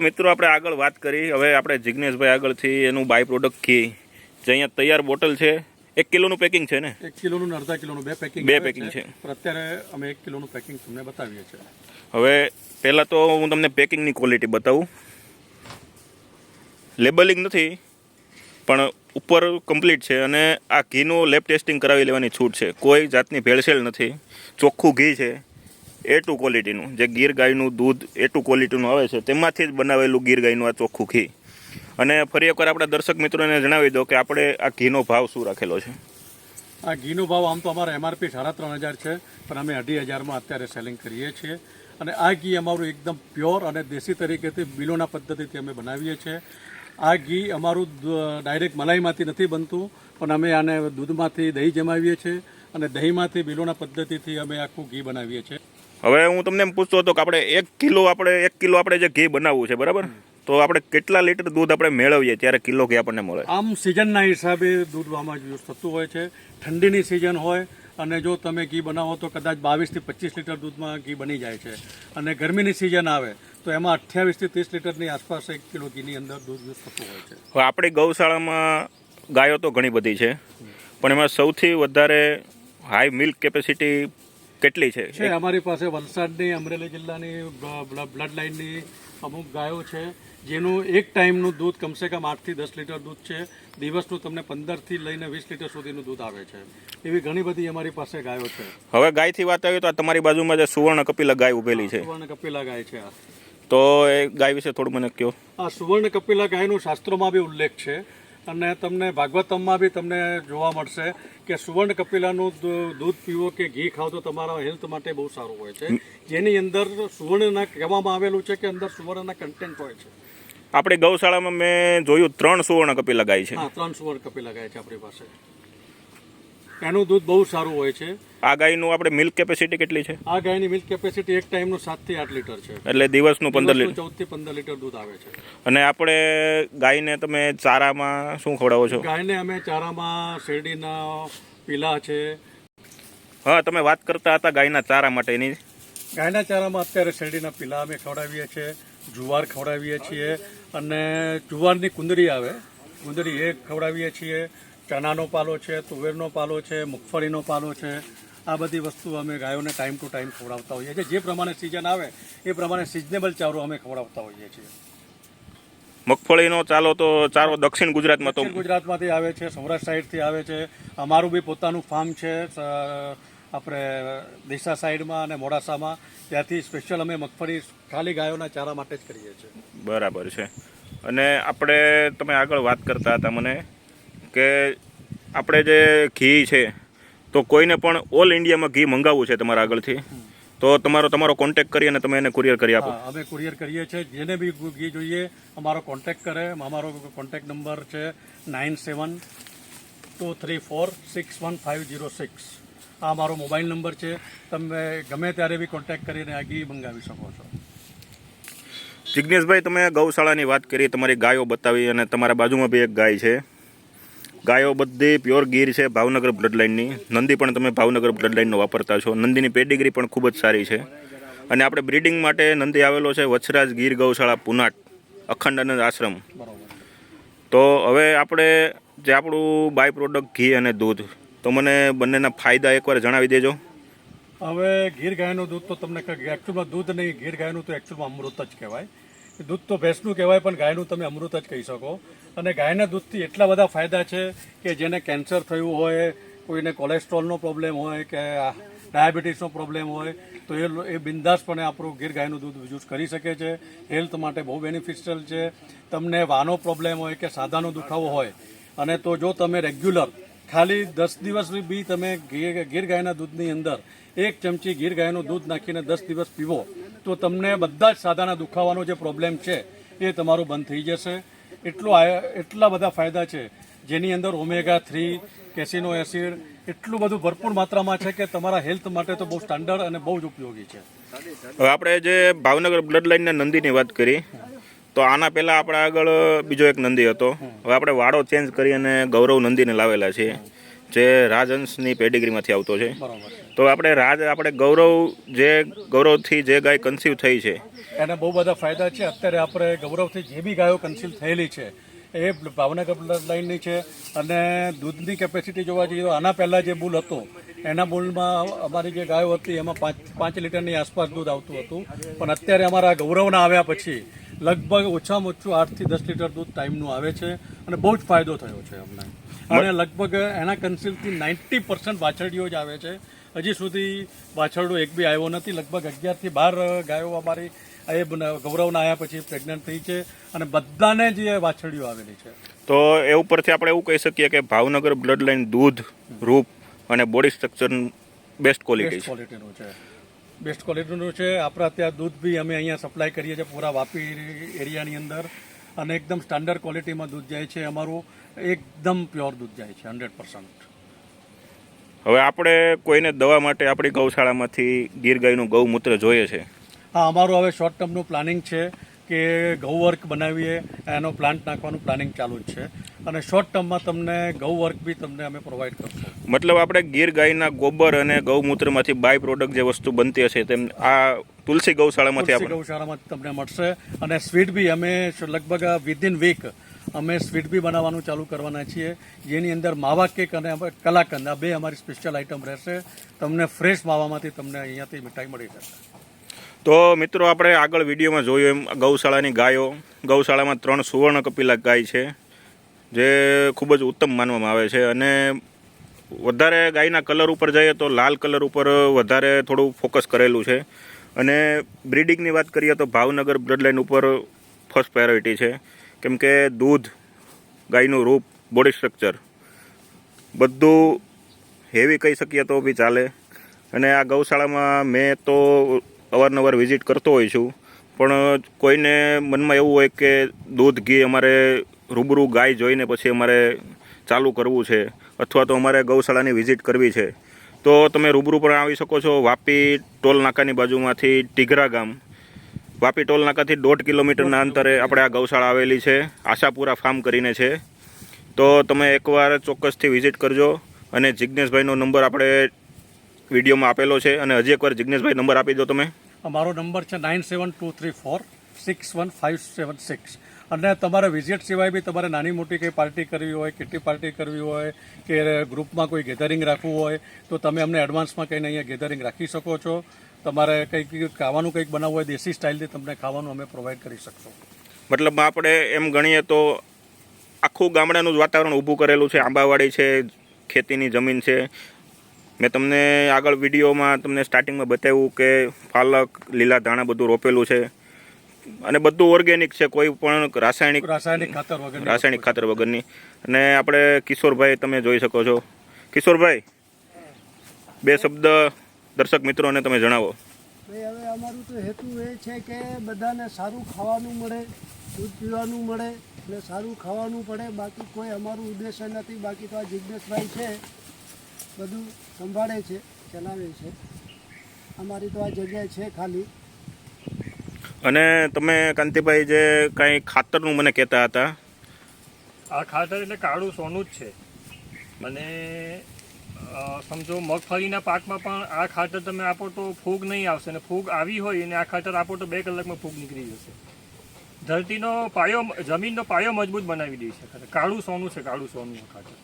મિત્રો આપણે આગળ વાત કરી. હવે આપણે જિજ્ઞેશભાઈ આગળથી એનું બાય પ્રોડક્ટ ઘી જે અહીંયા તૈયાર બોટલ છે એક કિલોનું પેકિંગ છે ને? એક કિલોનું અડધા કિલોનું બે પેકિંગ બે પેકિંગ છે. અત્યારે અમે એક કિલોનું પેકિંગ તમને બતાવીએ છીએ. હવે પહેલાં તો હું તમને પેકિંગની ક્વોલિટી બતાવું. લેબલિંગ નથી પણ ઉપર કમ્પ્લીટ છે અને આ ઘીનું લેબ ટેસ્ટિંગ કરાવી લેવાની છૂટ છે. કોઈ જાતની ભેળસેળ નથી. ચોખ્ખું ઘી છે. એ ટુ ક્વોલિટીનું જે ગીર ગાયનું દૂધ એ ટુ ક્વોલિટીનું આવે છે, તેમાંથી જ બનાવેલું ગીર ગાયનું આ ચોખ્ખું ઘી. અને ફરી એકવાર આપણા દર્શક મિત્રોને જણાવી દો કે આપણે આ ઘીનો ભાવ શું રાખેલો છે. આ ઘીનો ભાવ આમ તો અમારો એમઆરપી સાડા ત્રણ હજાર છે, પણ અમે અઢી હજારમાં અત્યારે સેલિંગ કરીએ છીએ. અને આ ઘી અમારું એકદમ પ્યોર અને દેશી તરીકેથી, બિલોના પદ્ધતિથી અમે બનાવીએ છીએ. આ ઘી અમારું ડાયરેક્ટ મલાઈમાંથી નથી બનતું, પણ અમે આને દૂધમાંથી દહીં જમાવીએ છીએ અને દહીંમાંથી બિલોના પદ્ધતિથી અમે આખું ઘી બનાવીએ છીએ. હવે હું તમને એમ પૂછતો હતો કે આપણે એક કિલો આપણે એક કિલો આપણે જે ઘી બનાવવું છે બરાબર? તો આપણે કેટલા લીટર દૂધ આપણે મેળવીએ? ત્યારે કિલો ઘી આપણને મળે. આમ સિઝનના હિસાબે દૂધ આમાં યુઝ થતું હોય છે. ઠંડીની સિઝન હોય અને જો તમે ઘી બનાવો તો કદાચ બાવીસથી પચીસ લીટર દૂધમાં ઘી બની જાય છે. અને ગરમીની સિઝન આવે તો એમાં અઠ્યાવીસથી ત્રીસ લીટરની આસપાસ એક કિલો ઘીની અંદર દૂધ યુઝ થતું હોય છે. હવે આપણી ગૌશાળામાં ગાયો તો ઘણી બધી છે. પણ એમાં સૌથી વધારે હાઈ મિલ્ક કેપેસિટી કેટલી છે? છે અમારી પાસે વલસાડની અમરેલી જિલ્લાની બ્લડ લાઇનની અમુક ગાયો છે જેનું એક ટાઈમનું દૂધ કમસે કમ આઠથી દસ લીટર દૂધ છે. દિવસનું તમને પંદરથી લઈને વીસ લીટર સુધીનું દૂધ આવે છે. એવી ઘણી બધી અમારી પાસે ગાયો છે. હવે ગાયથી વાત આવી તો તમારી બાજુમાં જે સુવર્ણ કપિલા ગાય ઉભેલી છે. સુવર્ણ કપિલા ગાય છે તો એ ગાય વિશે થોડું મને કહો. આ સુવર્ણ કપિલા ગાયનું શાસ્ત્રોમાં બી ઉલ્લેખ છે. અને તમને ભાગવતમમાં બી તમને જોવા મળશે કે સુવર્ણ કપિલાનું દૂધ પીવો કે ઘી ખાઓ તો તમારા હેલ્થ માટે બહુ સારું હોય છે. જેની અંદર સુવર્ણના કહેવામાં આવેલું છે કે અંદર સુવર્ણના કન્ટેન્ટ હોય છે. આપણી ગૌશાળામાં મેં જોયું ત્રણ સુવર્ણ કપિલા ગાય છે. હા ત્રણ સુવર્ણ કપિલા ગાય છે આપણી પાસે. એનું દૂધ બહુ સારું હોય છે. આ ગાયનું આપણે મિલ્ક કેપેસિટી કેટલી છે? આ ગાયની મિલ્ક કેપેસિટી એક ટાઈમનું સાતથી આઠ લીટર છે. એટલે દિવસનું પંદર લીટર. ચૌદથી પંદર લીટર દૂધ આવે છે. અને આપણે ગાયને તમે ચારામાં શું ખવડાવો છો? ગાયને અમે ચારામાં શેરડીના પીલા છે. હા તમે વાત કરતા હતા ગાયના ચારા માટેની. ગાયના ચારામાં અત્યારે શેરડીના પીલા અમે ખવડાવીએ છીએ જુવાર ખવડાવીએ છીએ અને જુવારની કુંદરી આવે. કુંદરી એ ખવડાવીએ છીએ. ચણાનો પાલો છે તુવેરનો પાલો છે મગફળીનો પાલો છે આ બધી વસ્તુ અમે ગાયોને ટાઈમ ટુ ટાઈમ ખવડાવતા હોઈએ છીએ. જે પ્રમાણે સિઝન આવે એ પ્રમાણે સિઝનેબલ ચારો અમે ખવડાવતા હોઈએ છીએ. મગફળીનો ચાલો તો ચારો દક્ષિણ ગુજરાતમાં તો ગુજરાતમાંથી આવે છે સૌરાષ્ટ્ર સાઈડથી આવે છે. અમારું બી પોતાનું ફાર્મ છે આપણે દિશા સાઈડમાં અને મોડાસામાં. ત્યાંથી સ્પેશિયલ અમે મગફળી ખાલી ગાયોના ચારા માટે જ કરીએ છીએ. બરાબર છે. અને આપણે તમે આગળ વાત કરતા હતા મને. કે આપણે જે ઘી છે તો કોઈને પણ ઓલ ઇન્ડિયામાં ઘી મંગાવવું છે તમારા આગળથી. તો તમારો તમારો કોન્ટેક કરી અને તમે એને કુરિયર કરી આપો. અમે કુરિયર કરીએ છીએ. જેને બી ઘી જોઈએ અમારો કોન્ટેક કરે. અમારો કોન્ટેક નંબર છે nine seven two three four six one five zero six. આ મારો મોબાઈલ નંબર છે. તમે ગમે ત્યારે બી કોન્ટેક કરીને આ ઘી મંગાવી શકો છો. જિજ્ઞેશભાઈ તમે ગૌશાળાની વાત કરી તમારી ગાયો બતાવી અને તમારા બાજુમાં બી એક ગાય છે. ગાયો બધી પ્યોર ગીર છે, ભાવનગર બ્લડ લાઇનની નંદી પણ તમે ભાવનગર બ્લડલાઇનનો વાપરતા છો. નંદીની પેડિગ્રી પણ ખૂબ જ સારી છે. અને આપણે બ્રીડિંગ માટે નંદી આવેલો છે વચ્છરાજ ગીર ગૌશાળા પુનાટ અખંડાનંદ આશ્રમ. તો હવે આપણે જે આપણું બાય પ્રોડક્ટ ઘી અને દૂધ, તો મને બંનેના ફાયદા એકવાર જણાવી દેજો. હવે ગીર ગાયનું દૂધ તો તમને એકચ્યુઅલમાં દૂધ નહીં ગીર ગાયનું તો એકચ્યુઅલમાં અમૃત જ કહેવાય. દૂધ તો ભેંસનું કહેવાય, પણ ગાયનું તમે અમૃત જ કહી શકો. અને ગાયના દૂધથી એટલા બધા ફાયદા છે કે જેને કેન્સર થયું હોય, કોઈને કોલેસ્ટ્રોલનો પ્રોબ્લેમ હોય કે ડાયાબિટીસનો પ્રોબ્લેમ હોય, તો એ એ બિંદાસપણે આપણું ગીર ગાયનું દૂધ યુઝ કરી શકે છે. હેલ્થ માટે બહુ બેનિફિશિયલ છે. તમને વાનો પ્રોબ્લેમ હોય કે સાદાનો દુખાવો હોય, અને તો જો તમે રેગ્યુલર ખાલી દસ દિવસ બી તમે ગીર ગાયના દૂધની અંદર એક ચમચી ગીર ગાયનું દૂધ નાખીને દસ દિવસ પીવો તો તમને બધા જ સાદાના દુખાવાનો જે પ્રોબ્લેમ છે એ તમારું બંધ થઈ જશે. એટલું એટલા બધા ફાયદા છે. જેની અંદર ઓમેગા થ્રી કેસિનો એસિડ એટલું બધું ભરપૂર માત્રામાં છે કે તમારા હેલ્થ માટે તો બહુ સ્ટાન્ડર્ડ અને બહુ જ ઉપયોગી છે. હવે આપણે જે ભાવનગર બ્લડ લાઇનના નંદીની વાત કરી તો આના પહેલાં આપણા આગળ બીજો એક નંદી હતો. હવે આપણે વાડો ચેન્જ કરી અને ગૌરવ નંદીને લાવેલા છે જે રાજહંસની પેડિગ્રીમાંથી આવતો છે. બરોબર. છે તો આપણે રાજ આપણે ગૌરવ જે ગૌરવથી જે ગાય કન્સીવ થઈ છે. એના બહુ બધા ફાયદા છે. અત્યારે આપણે ગૌરવથી જે બી ગાયો કન્સીવ થયેલી છે એ ભાવનગર બ્લડ લાઇનની છે અને દૂધની કેપેસિટી જોવા જઈએ તો આના પહેલાં જે બુલ હતો એના બુલમાં અમારી જે ગાયો હતી એમાં પાંચ પાંચ લીટરની આસપાસ દૂધ આવતું હતું. પણ અત્યારે અમારા ગૌરવના આવ્યા પછી લગભગ ઓછામાં ઓછું આઠથી દસ લીટર દૂધ ટાઈમનું આવે છે અને બહુ જ ફાયદો થયો છે અમને. અને લગભગ એના કન્સિલથી નાઇન્ટી પર્સન્ટ વાછરડીઓ જ આવે છે. હજી સુધી વાછરડો એક બી આવ્યો નથી. લગભગ અગિયારથી બાર ગાયો અમારી એ ગૌરવના આવ્યા પછી પ્રેગ્નન્ટ થઈ છે અને બધાને જ એ વાછરડીઓ આવેલી છે. તો એ ઉપરથી આપણે એવું કહી શકીએ કે ભાવનગર બ્લડ લાઇન દૂધ રૂપ અને બોડી સ્ટ્રક્ચર બેસ્ટ ક્વોલિટી ક્વોલિટીનું છે. બેસ્ટ ક્વોલિટીનું છે. આપણા ત્યાં દૂધ બી અમે અહીંયા સપ્લાય કરીએ છીએ પૂરા વાપી એરિયાની અંદર અને એકદમ સ્ટાન્ડર્ડ ક્વોલિટીમાં દૂધ જાય છે. અમારું એકદમ પ્યોર દૂધ જાય છે હંડ્રેડ પર્સન્ટ હવે આપણે કોઈને દવા માટે આપણી ગૌશાળામાંથી ગીર ગાયનું ગૌમૂત્ર જોઈએ છે. હા અમારું હવે શોર્ટ ટર્મનું પ્લાનિંગ છે કે ગૌ વર્ક બનાવીએ એનો પ્લાન્ટ નાખવાનું પ્લાનિંગ ચાલુ જ છે. અને શોર્ટ ટર્મમાં તમને ગૌ વર્ક બી તમને અમે પ્રોવાઈડ કરશું. મતલબ આપણે ગીર ગાયના ગોબર અને ગૌમૂત્રમાંથી બાય પ્રોડક્ટ જે વસ્તુ બનતી હશે તેમ આ તુલસી ગૌશાળામાંથી ગૌશાળામાં તમને મળશે. અને સ્વીટ બી અમે લગભગ વિધિન વીક અમે સ્વીટ બી બનાવવાનું ચાલુ કરવાના છીએ. જેની અંદર માવા કેક અને કલાકંદ, આ બે અમારી સ્પેશિયલ આઇટમ રહેશે. તમને ફ્રેશ માવામાંથી તમને અહીંયાથી મીઠાઈ મળી જશે. તો મિત્રો, આપણે આગળ વિડીયોમાં જોયું એમ, ગૌશાળાની ગાયો. ગૌશાળામાં ત્રણ સુવર્ણ કપિલા ગાય છે, જે ખૂબ જ ઉત્તમ માનવામાં આવે છે. અને વધારે ગાયના કલર ઉપર જઈએ તો લાલ કલર ઉપર વધારે થોડું ફોકસ કરેલું છે. અને બ્રીડિંગની વાત કરીએ તો ભાવનગર બ્લડલાઇન ઉપર ફર્સ્ટ પ્રાયોરિટી છે. કેમ કે દૂધ, ગાયનું રૂપ બોડી સ્ટ્રક્ચર બધું હેવી કહી શકીએ તો બી ચાલે. અને આ ગૌશાળામાં મેં તો અવારનવાર વિઝિટ કરતો હોઈ છું. પણ કોઈને મનમાં એવું હોય કે દૂધ, ઘી અમારે રૂબરૂ ગાય જોઈને પછી અમારે ચાલુ કરવું છે અથવા તો અમારે ગૌશાળાની વિઝિટ કરવી છે. તો તમે રૂબરૂ પણ આવી શકો છો. વાપી ટોલ નાકાની બાજુમાંથી ટીઘરા ગામ. વાપી ટોલ નાકાથી દોઢ કિલોમીટરના અંતરે આપણે આ ગૌશાળા આવેલી છે, આશાપુરા ફાર્મ કરીને છે. તો તમે એકવાર ચોક્કસથી વિઝિટ કરજો અને જિજ્ઞેશભાઈનો નંબર આપણે વિડીયોમાં આપેલો છે અને હજી એકવાર જિજ્ઞેશભાઈ નંબર આપી દો તમે. અમારો નંબર છે nine seven two three four six one five seven six. અને તમારે વિઝિટ સિવાય બી તમારે નાની મોટી કંઈ પાર્ટી કરવી હોય કિટ્ટી પાર્ટી કરવી હોય, કે ગ્રુપમાં કોઈ ગેધરિંગ રાખવું હોય, તો તમે અમને એડવાન્સમાં કહીને અહીંયા ગેધરિંગ રાખી શકો છો. તમારે કંઈક ખાવાનું કંઈક બનાવવું હોય દેશી સ્ટાઇલથી તમને ખાવાનું અમે પ્રોવાઈડ કરી શકશો. મતલબ આપણે એમ ગણીએ તો આખું ગામડાનું જ વાતાવરણ ઊભું કરેલું છે આંબાવાડી છે ખેતીની જમીન છે. મેં તમને આગળ વિડીયોમાં તમને સ્ટાર્ટિંગમાં બતાવ્યું કે પાલક લીલા ધાણા બધું રોપેલું છે. અને બધું ઓર્ગેનિક છે કોઈ પણ રાસાયણિક રાસાયણિક ખાતર વગર રાસાયણિક ખાતર વગરની. અને આપણે કિશોરભાઈ તમે જોઈ શકો છો. કિશોરભાઈ બે શબ્દ દર્શક મિત્રોને તમે જણાવો. ભાઈ હવે અમારું તો હેતુ એ છે કે બધાને સારું ખાવાનું મળે દૂધ પીવાનું મળે અને સારું ખાવાનું પડે. બાકી કોઈ અમારું ઉદ્દેશ્ય નથી. બાકી તો આ જિજ્ઞેશભાઈ છે બધું સંભાળે છે ચલાવે છે. અમારી તો આ જગ્યા છે ખાલી. અને તમે કાંતિભાઈ જે કાંઈ ખાતરનું મને કહેતા હતા? આ ખાતર એટલે કાળું સોનું જ છે. અને અ, સમજો, મગફળીના પાકમાં પણ આ ખાતર તમે આપો તો ફૂગ નહીં આવશે અને ફૂગ આવી હોય અને આ ખાતર આપો તો બે કલાકમાં ફૂગ નીકળી જશે. ધરતીનો પાયો, જમીનનો પાયો મજબૂત બનાવી દે છે કાળું સોનું છે, કાળું સોનું ખાતર.